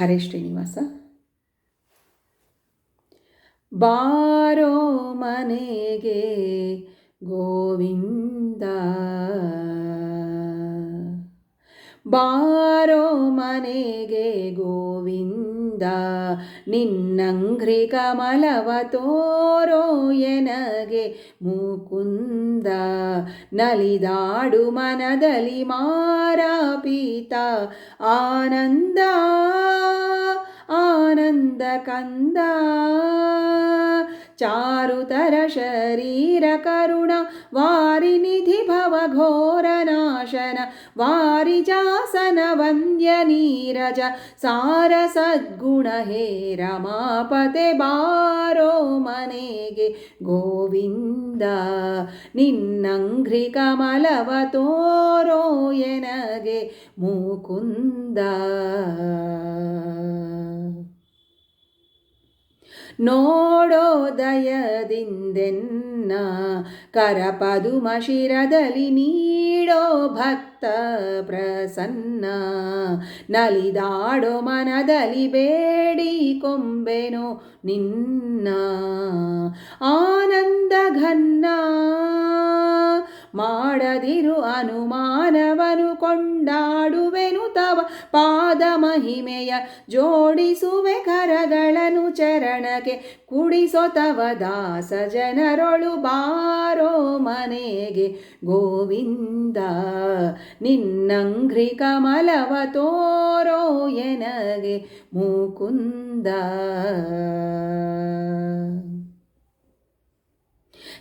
ಹರೇ ಶ್ರೀನಿವಾಸ. ಬಾರೋ ಮನೆಗೆ ಗೋವಿಂದ. ಬಾರೋ ಮನೆಗೆ ಗೋವಿಂದ. ನಿನ್ನಂಘ್ರಿ ಕಮಲವ ತೋರೋ ಎನಗೆ ಮುಕುಂದ. ನಲಿದಾಡು ಮನದಲ್ಲಿ ಮಾರಾಪೀತ ಆನಂದ. ಆನಂದ ಕಂದ ಚಾರುತರ ಶರೀರ ಕರುಣ ವಾರಿನಿಧಿ ಭವ ಘೋರ ನಾಶನ ವಾರಿಜಾಸನ ವಂದ್ಯ ನೀರಜ ಸಾರ ಸದ್ಗುಣ ಹೇ ರಮಾಪತೆ ಬಾರೋ ಮನೆಗೆ ಗೋವಿಂದ ನಿನ್ನಂಘ್ರಿ ಕಮಲವ ತೋರೋ ಎನಗೆ ಮುಕುಂದ ನೋಡೋ ದಯದಿಂದೆನ್ನ ಕರಪದುಮ ಶಿರದಲ್ಲಿ ನೀಡೋ ಭಕ್ತ ಪ್ರಸನ್ನ. ನಲಿದಾಡೋ ಮನದಲ್ಲಿ ಬೇಡಿ ಕೊಂಬೆನೋ ನಿನ್ನ. ಆನಂದ ಘನ್ನ ಮಾಡದಿರು ಅನುಮಾನವನು ಕೊಂಡಾಡುವೆನು ತವ ಪಾದ ಮಹಿಮೆಯ ಜೋಡಿಸುವೆ ಕರಗಳನ್ನು ಚರಣಕ್ಕೆ ಕುಡಿಸೋ ತವ ದಾಸ ಜನರೊಳು ಬಾರೋ ಮನೆಗೆ ಗೋವಿಂದ, ನಿನ್ನಂಘ್ರಿ ಕಮಲವ ತೋರೋ ಎನಗೆ ಮುಕುಂದ.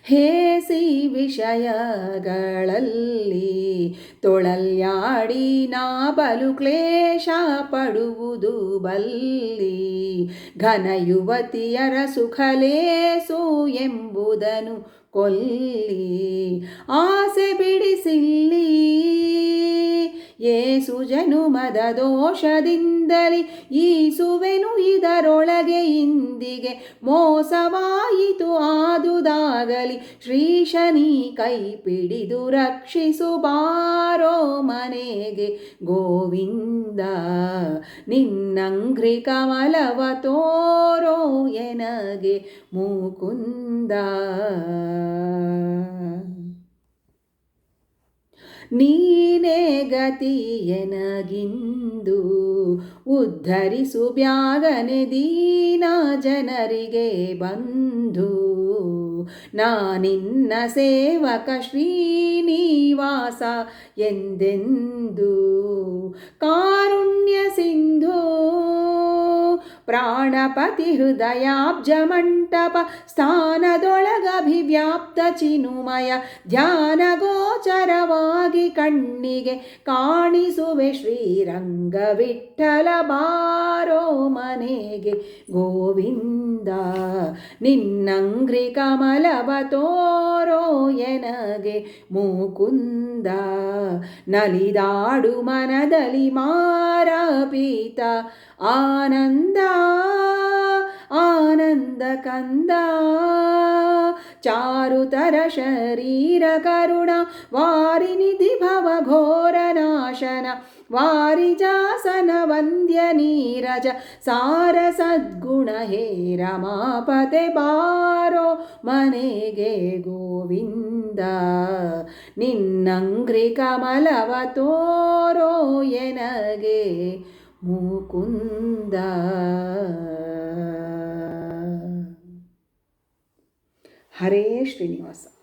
ಹೇಸಿ ವಿಷಯಗಳಲ್ಲಿ ತೊಳಲ್ಯಾಡಿ ನಾ ಬಲು ಕ್ಲೇಶ ಪಡುವುದು ಬಲ್ಲಿ. ಘನ ಯುವತಿಯರ ಸುಖಲೇಸು ಎಂಬುದನು ಕೊಲ್ಲಿ. ಆಸೆ ಬಿಡಿಸಿಲ್ಲಿ ಏಸು ಜನುಮದ ದೋಷದಿಂದಲಿ ಈಸುವೆನು ಇದರೊಳಗೆ ಇಂದಿಗೆ ಮೋಸವಾಯಿತು ಆದುದಾಗಲಿ. ಶ್ರೀಶನಿ ಕೈ ಪಿಡಿದು ರಕ್ಷಿಸು ಬಾರೋ ಮನೆಗೆ ಗೋವಿಂದ ನಿನ್ನಂಗ್ರಿ ಕಮಲವ ತೋರೋ ಎನಗೆ ಮೂಕುಂದ. ನೀನೇ ಗತಿಯನಗಿಂದು ಉದ್ಧರಿಸು ಬ್ಯಾಗನೆ ದೀನ ಜನರಿಗೆ ಬಂಧು. ನಾನಿನ್ನ ಸೇವಕ ಶ್ರೀನಿವಾಸ ಎಂದೆಂದು ಕಾರುಣ್ಯ ಪ್ರಾಣಪತಿ ಹೃದಯಾಬ್ಜ ಮಂಟಪ ಸ್ಥಾನದೊಳಗಭಿವ್ಯಾಪ್ತ ಚಿನುಮಯ ಧ್ಯಾನ ಗೋಚರವಾಗಿ ಕಣ್ಣಿಗೆ ಕಾಣಿಸುವೆ ಶ್ರೀರಂಗ ವಿಠಲ ಬಾರೋ ಮನೆಗೆ ಗೋವಿಂದ ನಿನ್ನಂಘ್ರಿ ಕಮಲವ ತೋರೋ ಎನಗೆ ಮುಕುಂದ ನಲಿದಾಡು ಮನದಲ್ಲಿ ಮಾರಪೀತ ಆನಂದ ಆನಂದ ಕಂದ. ಚಾರುತರ ಶರೀರ ಕರುಣ ವಾರಿನಿಧಿ ಭವ ಘೋರ ನಾಶನ ವಾರಿಜಾಸನ ವಂದ್ಯ ನೀರಜ ಸಾರ ಸದ್ಗುಣ ಹೇ ರಮಾಪತೆ ಬಾರೋ ಮನೆಗೆ ಗೋವಿಂದ ನಿನ್ನಂಘ್ರಿ ಕಮಲವ ತೋರೋ ಎನಗೆ ಮುಕುಂದ ಹರೇ ಶ್ರೀನಿವಾಸ.